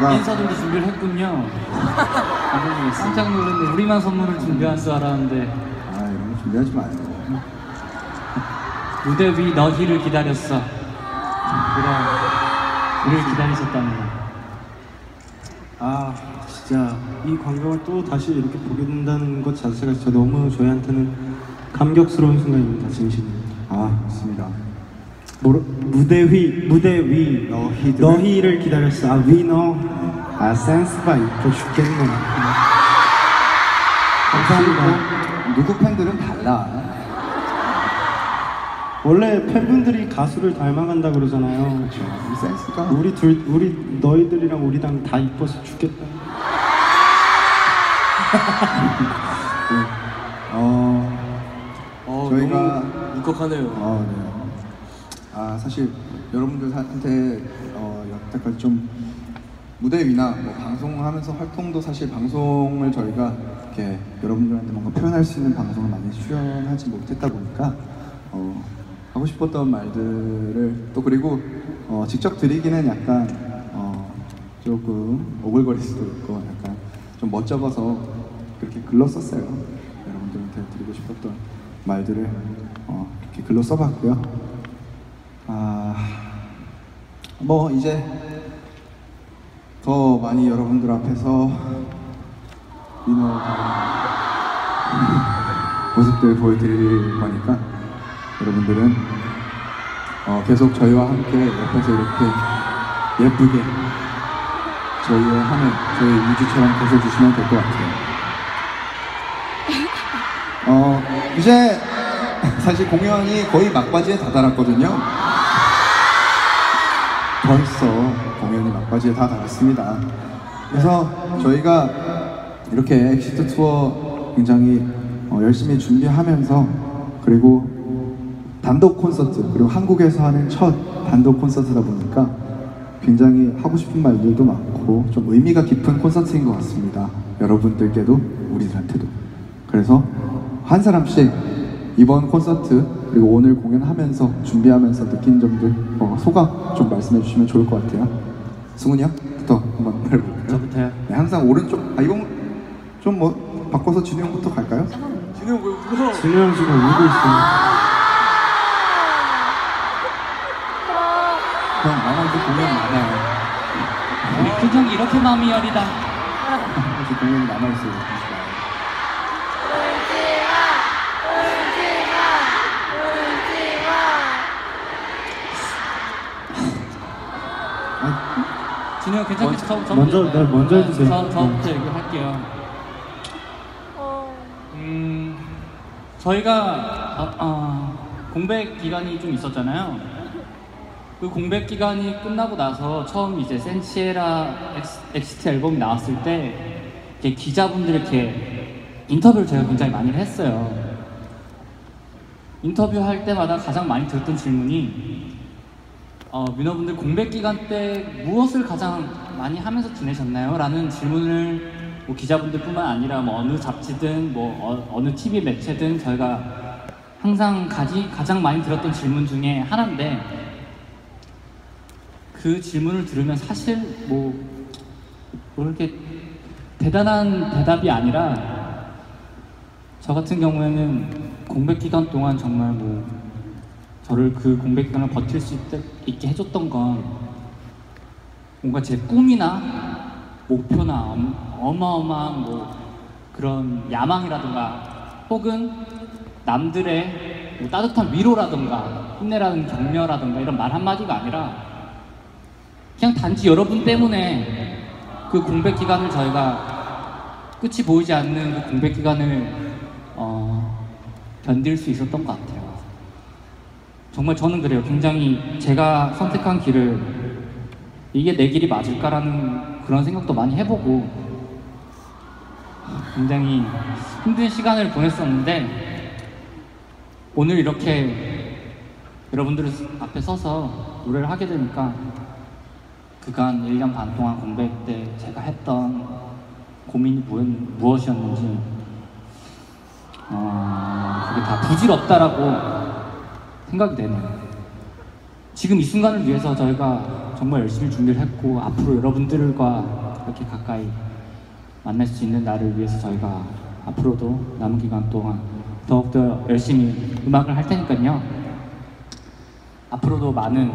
저희가 인사들도 준비를 했군요. 깜짝 놀랐네. 우리만 선물을 준비한 줄 알았는데 아 이런 거 준비하지 마요. 무대 위 너희를 기다렸어. 그래, 우리를 기다리셨다는 거. 아 진짜 이 광경을 또 다시 이렇게 보게 된다는 것 자체가 진짜 너무 저희한테는 감격스러운 순간입니다 진심으로 아. 뭐라- 무대 위 무대 위. 너희들을- 너희를 기다렸어. 아 위너. 아 센스가 있고 죽겠네. 감사합니다. 누구 팬들은 달라. 원래 팬분들이 가수를 닮아간다 그러잖아요. 이 센스가. 우리 둘 우리 너희들이랑 우리랑 다 이뻐서 죽겠다. 어 어, 저희가- 너무 울컥하네요. 어, 네. 아 사실 여러분들한테 어, 여태까지 좀 무대 위나 뭐 방송하면서 활동도 사실 방송을 저희가 이렇게 여러분들한테 뭔가 표현할 수 있는 방송을 많이 출연하지 못했다 보니까 어, 하고 싶었던 말들을 또 그리고 어, 직접 드리기는 약간 어, 조금 오글거릴 수도 있고 약간 좀 멋쩍어서 그렇게 글로 썼어요. 여러분들한테 드리고 싶었던 말들을 어, 이렇게 글로 써봤고요. 아, 뭐 이제 더 많이 여러분들 앞에서 민호 모습들 보여드릴 거니까 여러분들은 어, 계속 저희와 함께 옆에서 이렇게 예쁘게 저희의 하늘, 저희 우주처럼 계셔주시면 될 것 같아요. 어, 이제 사실 공연이 거의 막바지에 다다랐거든요. 벌써 공연이 막바지에 다 달았습니다. 그래서 저희가 이렇게 엑시트 투어 굉장히 어, 열심히 준비하면서 그리고 단독 콘서트 그리고 한국에서 하는 첫 단독 콘서트다 보니까 굉장히 하고 싶은 말들도 많고 좀 의미가 깊은 콘서트인 것 같습니다. 여러분들께도 우리들한테도. 그래서 한 사람씩 이번 콘서트 그리고 오늘 공연하면서 준비하면서 느낀 점들 어, 소감 좀 말씀해 주시면 좋을 것 같아요. 승훈이 형부터 한번 해볼까요? 저부터요. 네, 항상 오른쪽 아 이건 좀뭐 바꿔서 진우 형부터 갈까요? 진우 형왜 울어? 진우 형 지금 울고 있어요 형 나만큼 공연 많아요. 우리 큰형이 이렇게 마음이 여리다. 사실 공연이 남아있어요. 진우 형 괜찮겠죠? 저, 저, 먼저, 네, 먼저 해주세요. 저, 저부터 얘기할게요. 음, 저희가 어, 어, 공백 기간이 좀 있었잖아요. 그 공백 기간이 끝나고 나서 처음 이제 센치에라 엑스, 엑시트 앨범이 나왔을 때 이렇게 기자분들 이렇게 인터뷰를 제가 굉장히 많이 했어요. 인터뷰할 때마다 가장 많이 들었던 질문이 어, 민호분들 공백 기간 때 무엇을 가장 많이 하면서 지내셨나요? 라는 질문을 뭐 기자분들뿐만 아니라 뭐 어느 잡지든 뭐 어, 느 TV 매체든 저희가 항상 가지, 가장 많이 들었던 질문 중에 하나인데 그 질문을 들으면 사실 뭐, 뭐 이렇게 대단한 대답이 아니라 저 같은 경우에는 공백 기간 동안 정말 뭐 저를 그 공백 기간을 버틸 수 있, 있게 해줬던 건 뭔가 제 꿈이나 목표나 엄, 어마어마한 뭐 그런 야망이라든가 혹은 남들의 뭐 따뜻한 위로라든가 힘내라는 격려라든가 이런 말 한마디가 아니라 그냥 단지 여러분 때문에 그 공백 기간을 저희가 끝이 보이지 않는 그 공백 기간을 어, 견딜 수 있었던 것 같아요. 정말 저는 그래요. 굉장히 제가 선택한 길을 이게 내 길이 맞을까라는 그런 생각도 많이 해보고 굉장히 힘든 시간을 보냈었는데 오늘 이렇게 여러분들 앞에 서서 노래를 하게 되니까 그간 1년 반 동안 공백 때 제가 했던 고민이 무엇, 무엇이었는지 어, 그게 다 부질없다라고 생각이 되네요. 지금 이 순간을 위해서 저희가 정말 열심히 준비를 했고 앞으로 여러분들과 이렇게 가까이 만날 수 있는 날을 위해서 저희가 앞으로도 남은 기간 동안 더욱더 열심히 음악을 할 테니까요. 앞으로도 많은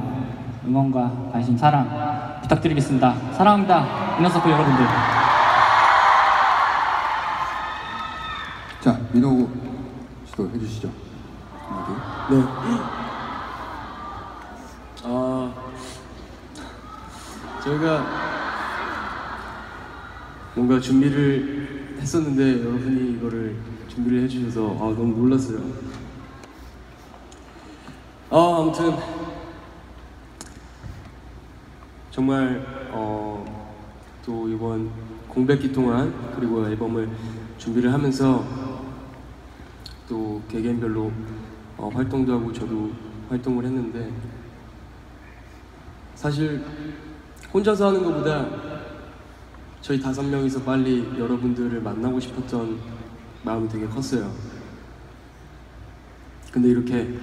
응원과 관심, 사랑 부탁드리겠습니다. 사랑합니다. 인어서클 여러분들. 자, 민호 씨도 해주시죠. 네. 아 저희가 뭔가 준비를 했었는데 여러분이 이거를 준비를 해주셔서 아 너무 놀랐어요. 아 아무튼 정말 어, 또 이번 공백기 동안 그리고 앨범을 준비를 하면서 또 개개인별로 어, 활동도 하고 저도 활동을 했는데 사실 혼자서 하는 것보다 저희 다섯 명이서 빨리 여러분들을 만나고 싶었던 마음이 되게 컸어요. 근데 이렇게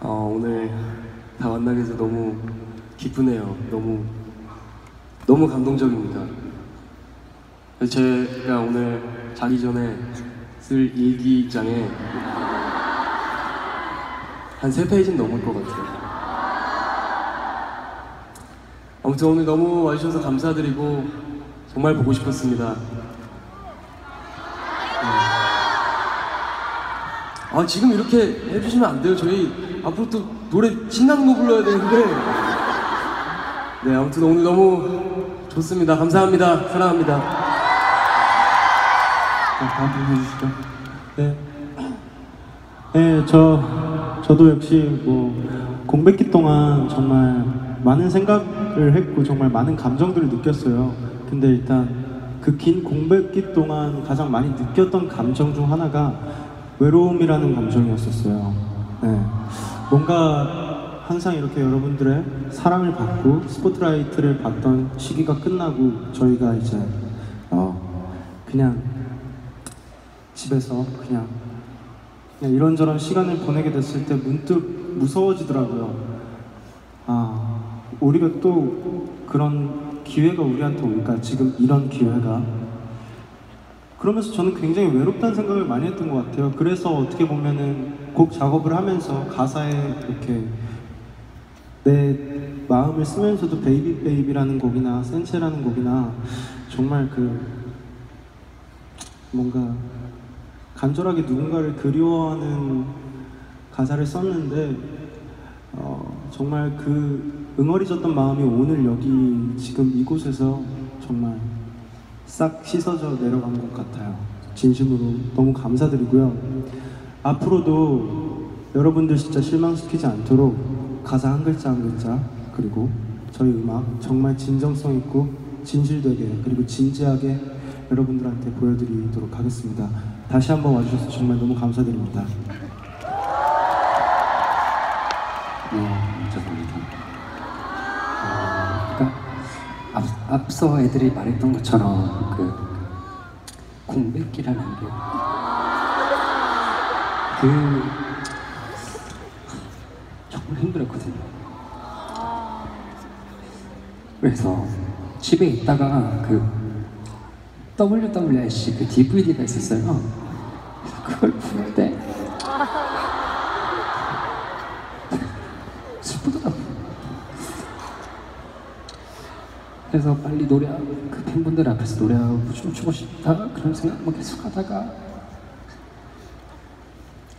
어, 오늘 다 만나게 돼서 너무 기쁘네요. 너무 너무 감동적입니다. 제가 오늘 자기 전에 쓸 일기장에 한 세 페이지는 넘을 것 같아요. 아무튼 오늘 너무 와주셔서 감사드리고 정말 보고 싶었습니다. 네. 아 지금 이렇게 해주시면 안 돼요. 저희 앞으로 또 노래 신나는 거 불러야 되는데. 네 아무튼 오늘 너무 좋습니다. 감사합니다. 사랑합니다. 자, 다음 분 해주시죠. 네. 네, 저, 저도 역시 뭐, 공백기 동안 정말 많은 생각을 했고, 정말 많은 감정들을 느꼈어요. 근데 일단 그 긴 공백기 동안 가장 많이 느꼈던 감정 중 하나가 외로움이라는 감정이었었어요. 네. 뭔가 항상 이렇게 여러분들의 사랑을 받고 스포트라이트를 받던 시기가 끝나고 저희가 이제 어 그냥 집에서 그냥 이런저런 시간을 보내게 됐을 때 문득 무서워지더라고요. 아 우리가 또 그런 기회가 우리한테 올까 지금 이런 기회가 그러면서 저는 굉장히 외롭다는 생각을 많이 했던 것 같아요. 그래서 어떻게 보면은 곡 작업을 하면서 가사에 이렇게 내 마음을 쓰면서도 베이비 베이비라는 곡이나 센체라는 곡이나 정말 그 뭔가 간절하게 누군가를 그리워하는 가사를 썼는데 어, 정말 그 응어리졌던 마음이 오늘 여기 지금 이곳에서 정말 싹 씻어져 내려간 것 같아요. 진심으로 너무 감사드리고요. 앞으로도 여러분들 진짜 실망시키지 않도록 가사 한 글자 한 글자 그리고 저희 음악 정말 진정성 있고 진실되게 그리고 진지하게 여러분들한테 보여드리도록 하겠습니다. 다시 한번 와주셔서 정말 너무 감사드립니다. 네, 죄송합니다. 어, 그러니까 앞, 앞서 애들이 말했던 것처럼 그 공백기라는 게 그 정말 힘들었거든요. 그래서 집에 있다가 그 WWRC 그 DVD가 있었어요. 그걸 부를 때 슬프더라고요. 그래서 빨리 노래 그 팬분들 앞에서 노래하고 춤추고 싶다 그런 생각만 계속 하다가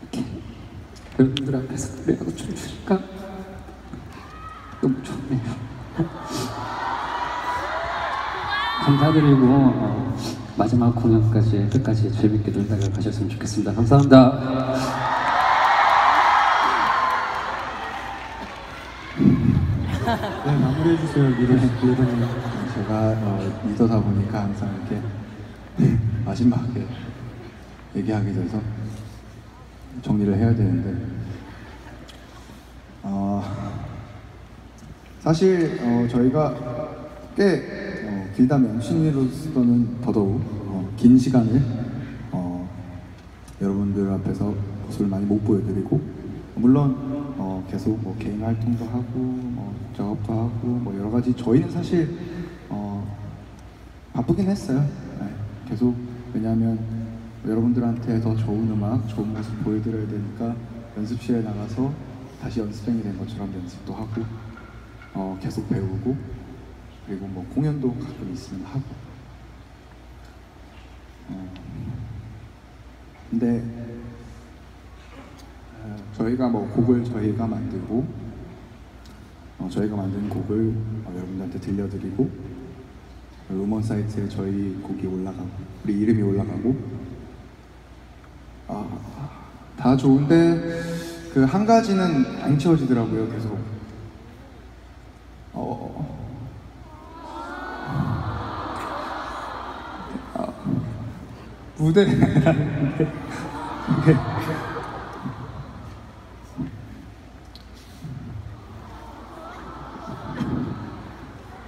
이렇게 여러분들 앞에서 노래하고 춤추니까 감사드리고 어, 마지막 공연까지 끝까지 재밌게 놀다가 가셨으면 좋겠습니다. 감사합니다. 네, 마무리해 주세요, 미래님. 제가 어, 리더다 보니까 항상 이렇게 마지막에 얘기하게 돼서 정리를 해야 되는데 어, 사실 어, 저희가 꽤 어, 길다면 신인으로서는 더더욱 어, 긴 시간을 어, 여러분들 앞에서 모습을 많이 못 보여드리고 물론 어, 계속 뭐 개인 활동도 하고 뭐 작업도 하고 뭐 여러 가지 저희는 사실 어, 바쁘긴 했어요. 네, 계속 왜냐하면 여러분들한테 더 좋은 음악, 좋은 모습 보여드려야 되니까 연습실에 나가서 다시 연습생이 된 것처럼 연습도 하고 어, 계속 배우고 그리고 뭐 공연도 가끔 있으면 하고. 어, 근데 어, 저희가 뭐 곡을 저희가 만들고 어, 저희가 만든 곡을 어, 여러분들한테 들려드리고 그 음원 사이트에 저희 곡이 올라가고 우리 이름이 올라가고 아, 다 좋은데 그 한 가지는 안 채워지더라고요 계속 무대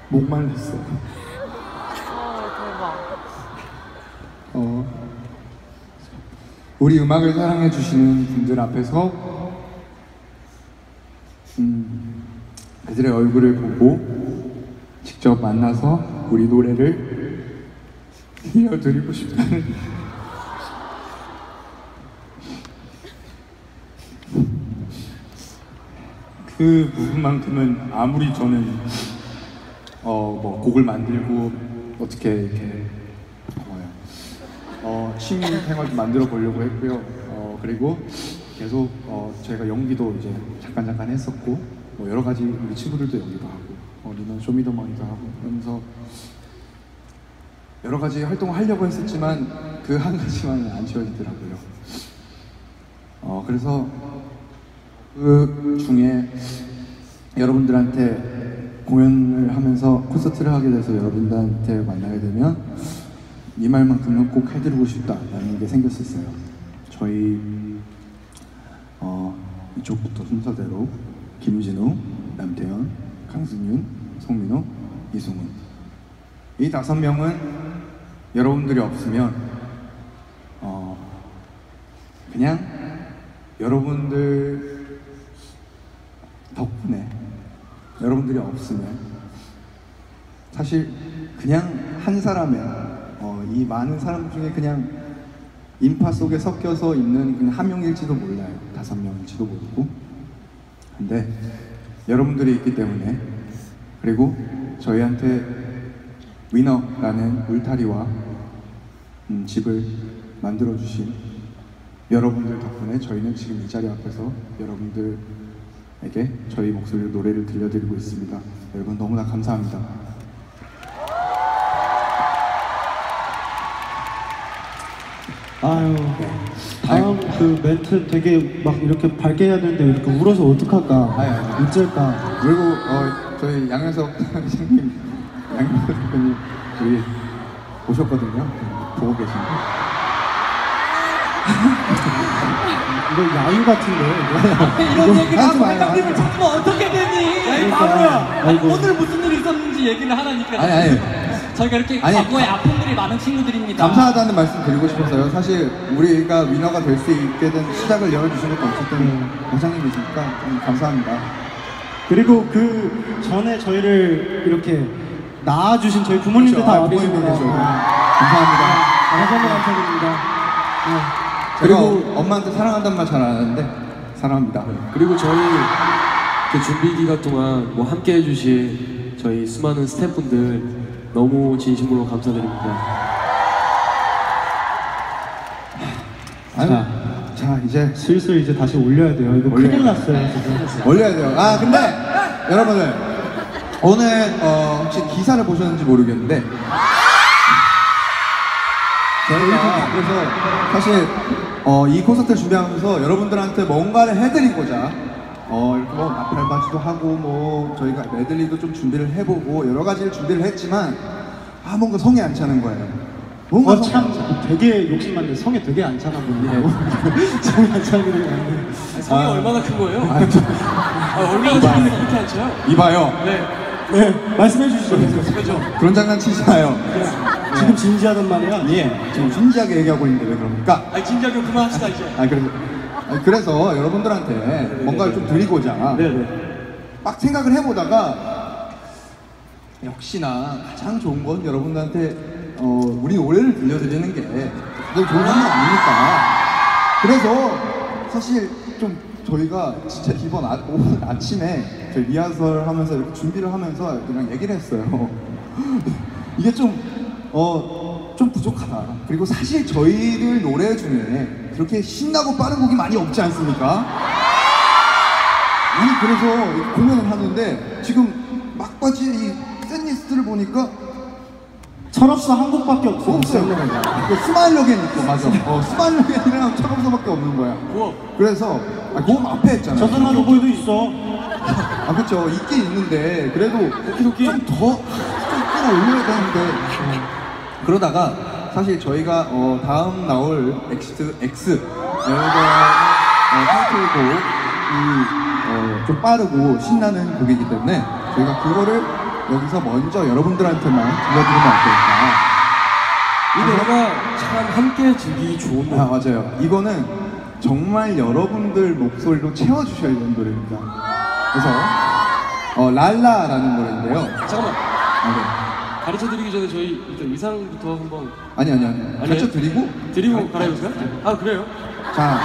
목말랐어. 어, 우리 음악을 사랑해 주시는 분들 앞에서 음, 그들의 얼굴을 보고 직접 만나서 우리 노래를 들려드리고 싶다는 그 부분만큼은 아무리 저는 어 뭐 곡을 만들고 어떻게 이렇게 뭐야 어 취미 생활도 만들어 보려고 했고요. 어 그리고 계속 어 저희가 연기도 이제 잠깐 잠깐 했었고 뭐 여러 가지 우리 친구들도 연기도 하고 어 리는 쇼미더머니도 하고 그러면서 여러 가지 활동을 하려고 했었지만 그 한 가지만은 안 채워지더라고요. 어 그래서 그 중에 여러분들한테 공연을 하면서 콘서트를 하게 돼서 여러분들한테 만나게 되면 이 말만큼은 꼭 해드리고 싶다라는 게 생겼었어요. 저희 어, 이쪽부터 순서대로 김진우, 남태현, 강승윤, 송민호, 이승훈 이 다섯 명은 여러분들이 없으면 어, 그냥 여러분들 덕분에 여러분들이 없으면 사실 그냥 한 사람의 어, 이 많은 사람 중에 그냥 인파 속에 섞여서 있는 그냥 한 명일지도 몰라요. 다섯 명일지도 모르고. 근데 여러분들이 있기 때문에 그리고 저희한테 위너라는 울타리와 음, 집을 만들어 주신 여러분들 덕분에 저희는 지금 이 자리 앞에서 여러분들 에게 저희 목소리로 노래를 들려드리고 있습니다. 여러분 너무나 감사합니다. 아유 다음 그 멘트 되게 막 이렇게 밝게 해야 되는데 이렇게 울어서 어떡할까. 어쩔까 그리고 어, 저희 양현석 선생님, 양현석 대표님 우리 오셨거든요. 보고 계신데. 이거 야유 같은데 이런 얘기를 하고 회장님을. 찾으면 어떻게 되니? 야, 이 그러니까. 바보야. 아니, 아이고. 오늘 무슨 일이 있었는지 얘기를 하라니까. 아니, 아니. 저희가 이렇게 아니, 과거에 아픔들이 많은 친구들입니다. 감사하다는 말씀 드리고 싶어서요. 사실 우리가 위너가 될 수 있게 된 시작을 열어주신 것도 어쨌든 원장님이시니까 좀 감사합니다. 그리고 그 전에 저희를 이렇게 낳아주신 저희 부모님들 그렇죠. 다 아, 와 부모님도 계십니다 계셔. 네. 감사합니다. 한번 감사드립니다 네. 그리고 엄마한테 사랑한다는 말 잘 안 하는데 사랑합니다. 그리고 저희 그 준비 기간 동안 뭐 함께 해주신 저희 수많은 스태프분들 너무 진심으로 감사드립니다. 아유, 자. 자 이제 슬슬 이제 다시 올려야 돼요 이거 큰일. 났어요 지금 올려야 돼요. 아 근데 여러분들 오늘 어, 혹시 기사를 보셨는지 모르겠는데 저희가 그래서 사실 어, 이 콘서트를 준비하면서 여러분들한테 뭔가를 해드리고자 어, 이렇게 뭐 나팔바지도 하고 뭐 저희가 메들리도 좀 준비를 해보고 여러 가지를 준비를 했지만 아 뭔가 성이 안 차는 거예요. 뭔가 안 차. 어참 되게 욕심만데 성에 되게 안 차나 보네요 성에 안 차는 게 많네 성이 아. 얼마나 큰 거예요? 아, 저- 아, 얼마나 작은데 그렇게 안 쳐요? 이봐요. 네. 네 말씀해 주시죠 그죠? 그런 장난 치지 마요. 지금 진지하단 말이야 예, 지금 진지하게 얘기하고 있는데 왜 그럽니까? 아니, 진지하게 그만합시다, 이제. 아 그래서 아니, 그래서 여러분들한테 뭔가를 좀 드리고자 네네 막 생각을 해보다가 역시나 가장 좋은 건 여러분들한테 어, 우리 노래를 들려드리는 게 가장 좋은 건 아닙니까? 그래서 사실 좀 저희가 진짜 이번 아, 오늘 아침에 저희 리허설 하면서 이렇게 준비를 하면서 그냥 얘기를 했어요. 이게 좀, 어, 좀 부족하다. 그리고 사실 저희들 노래 중에 그렇게 신나고 빠른 곡이 많이 없지 않습니까? 아니, 그래서 공연을 하는데 지금 막바지 이 셋리스트를 보니까 철없어 한 곡밖에 없어. 없어요. 그 스마일러겐 있고, 맞아. 어, 스마일러겐이랑 철없어밖에 없는 거야. 그래서, 아, 그거 앞에 했잖아요. 저승나도 보이도 있어. 아 그쵸 있긴 있는데 그래도 좀더 끌어올려야 되는데 그러다가 사실 저희가 어, 다음 나올 엑스 X 앨범의 어, 타이틀곡이 어, 좀 빠르고 신나는 곡이기 때문에 저희가 그거를 여기서 먼저 여러분들한테만 들려드리면 어떨까 이 노래가 참 함께 즐기기 좋은 노래. 아 맞아요 이거는 정말 여러분들 목소리로 채워주셔야 되는 노래입니다 그래서 어, 랄라라는 노래인데요 잠깐만. 아, 가르쳐 드리기 전에 저희 일단 의상부터 한번 네. 아니 아니 아니? 가르쳐 드리고 드리고 갈아입으세요? 아 그래요? 자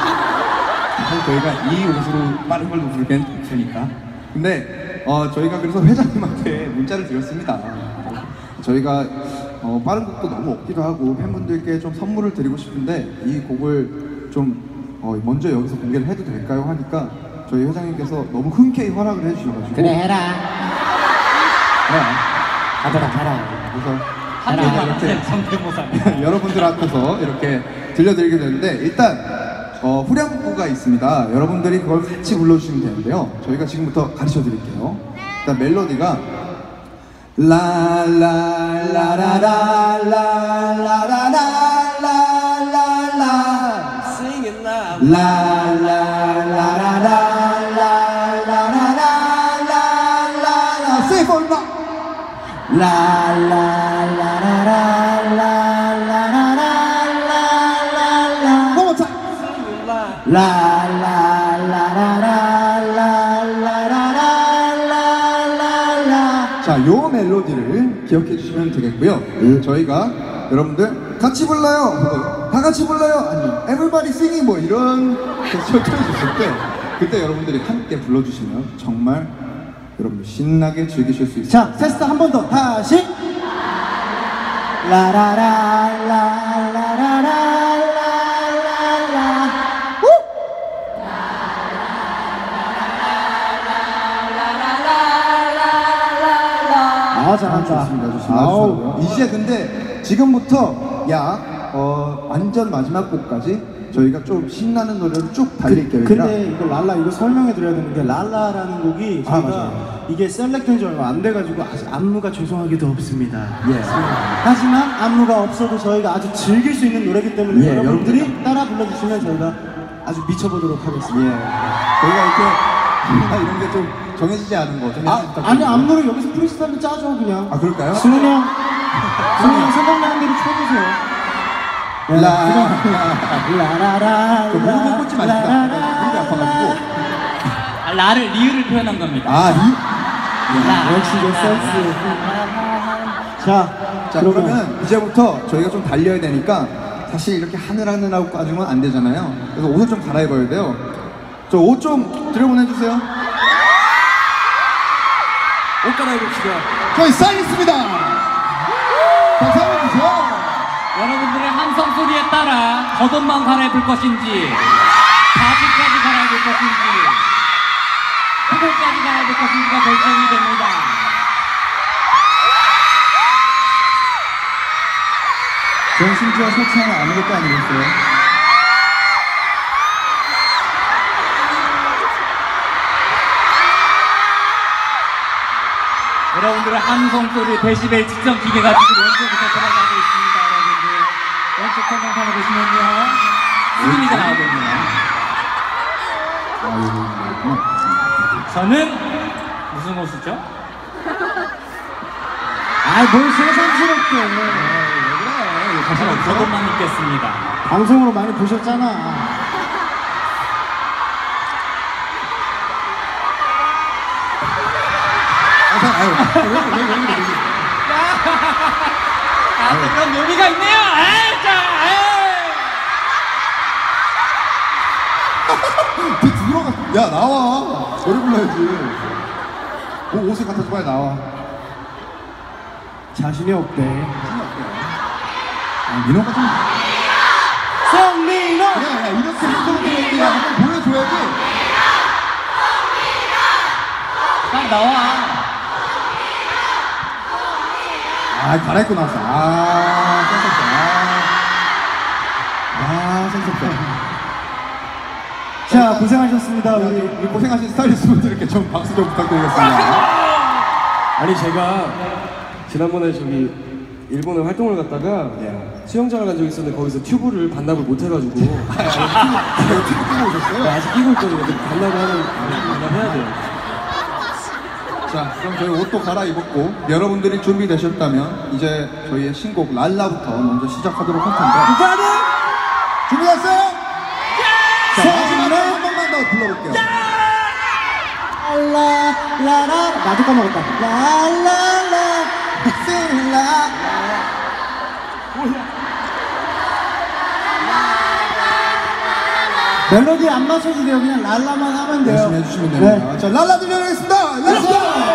사실 저희가 이 옷으로 빠른 걸로 부르기엔 없으니까 근데 어, 저희가 그래서 회장님한테 문자를 드렸습니다 저희가 어, 빠른 곡도 너무 없기도 하고 팬분들께 좀 선물을 드리고 싶은데 이 곡을 좀 어, 먼저 여기서 공개를 해도 될까요 하니까 저희 회장님께서 너무 흔쾌히 허락을 해주셔가지고 그래 해라. 그래. 가더라 가라. 그래서 한국어 이렇게 안 성대모사. 여러분들 앞에서 이렇게 들려드리게 되는데 일단 어, 후렴구가 있습니다. 여러분들이 그걸 같이 불러주시면 되는데요. 저희가 지금부터 가르쳐 드릴게요. 일단 멜로디가 라라라라라라라라라라라 Sing it loud. 라라라라라라라라라라라 Say for now. 라라라라라라라라라라라 Sing it loud. 라라라라라라라라라라 자, 요 멜로디를 기억해 주시면 되겠고요. 저희가 여러분들 같이 불러요. 뭐, 다 같이 불러요. 아니, everybody singing 뭐 이런 제스처 쳐주실 때 그때 여러분들이 함께 불러주시면 정말 여러분들 신나게 즐기실 수 있어요. 자, 테스트 한 번 더. 다시. 라라라라라라라라라라. 아, 잘한다. 좋습니다, 좋습니다. 이제 근데 지금부터 약 어, 완전 마지막 곡까지 저희가 좀 신나는 노래를 쭉 달릴 계획이라 근데 이거 랄라 이거 설명해 드려야 되는 게 랄라라는 곡이 아, 저희가 맞아요. 이게 셀렉된 지 얼마 안 돼가지고 아직 안무가 죄송하게도 없습니다. 예. 하지만 안무가 없어도 저희가 아주 즐길 수 있는 노래이기 때문에 예, 여러분들이 여러분들. 따라 불러주시면 저희가 아주 미쳐보도록 하겠습니다. 예. 저희가 이렇게 이런 게 좀 정해지지 않은 거좀 아, 아니. 안무를 여기서 프리스타일로 짜죠 그냥. 아, 그럴까요? 승훈이 형, 승훈이 형 생각나는 대로 쳐주세요. 네, 라- 라라라. 그 무릎을 꿇지 마십니다. 무릎이 아파가지고. 아, 라를 리을을 표현한 겁니다. 아, 이. 역시 내 센스. 자, 자, 그러면 이제부터 저희가 좀 달려야 되니까 사실 이렇게 하늘하늘하고 까주면 안 되잖아요. 그래서 옷을 좀 갈아입어야 돼요. 저 옷 좀 들여보내주세요. 옷 갈아입읍시다. 저희 스타일리스트입니다. 감사합니다. 여러분들의 함성 소리에 따라 겉옷만 갈아입을 것인지, 바지까지 갈아입을 것인지, 후보까지 갈아입을 것인지가 결정이 됩니다. 전 심지어 설치하면 아무것도 아니겠어요. 여러분들의 함성 소리 데시벨 측정 기계 가 지금 왼쪽부터 들어가고 있습니다, 여러분들. 왼쪽 전광판을 보시면요. 수빈이가 나오거든요. 아. 저는 무슨 옷이죠? 아, 뭘 세상스럽게. 저는 겉옷만 입겠습니다. 방송으로 많이 보셨잖아. 아유, 왜, 왜, 왜, 왜, 왜, 왜. 아, 또 그런 묘미가 있네요. 에이, 자, 에이. 뒤 들어가. 야, 나와. 노래 불러야지. 옷, 옷을 갖다 줘, 빨리 나와. 자신이 없대. 아, 민호가 좀. 성민호! 그래, 야, 이렇게 한번 보여줘야지. 빨리 나와. 아, 갈아입고 나왔어. 아, 센스없다. 아, 아 센스없다. 자, 고생하셨습니다. 우리, 우리 고생하신 스타일리스트 분들께 좀 박수 좀 부탁드리겠습니다. 아니 제가 지난번에 저기 일본에 활동을 갔다가 예. 수영장을 간 적이 있었는데 거기서 튜브를 반납을 못 해가지고 튜브 끼고 오셨어요? 네, 아직 끼고 있거든요. 반납을 하는 반납해야 돼요. 자, 그럼 저희 옷도 갈아입었고 여러분들이 준비되셨다면 이제 저희의 신곡 랄라부터 먼저 시작하도록 할 텐데 준비됐어요? 자, 마지막으로 한 번만 더 불러볼게요. 라라라 나도 까먹었다. 라라라 신라 멜로디 안 맞춰도 돼요. 그냥 랄라만 하면 돼요. 열심히 해주시면 됩니다. 자, 랄라 들려드리겠습니다. Let's go.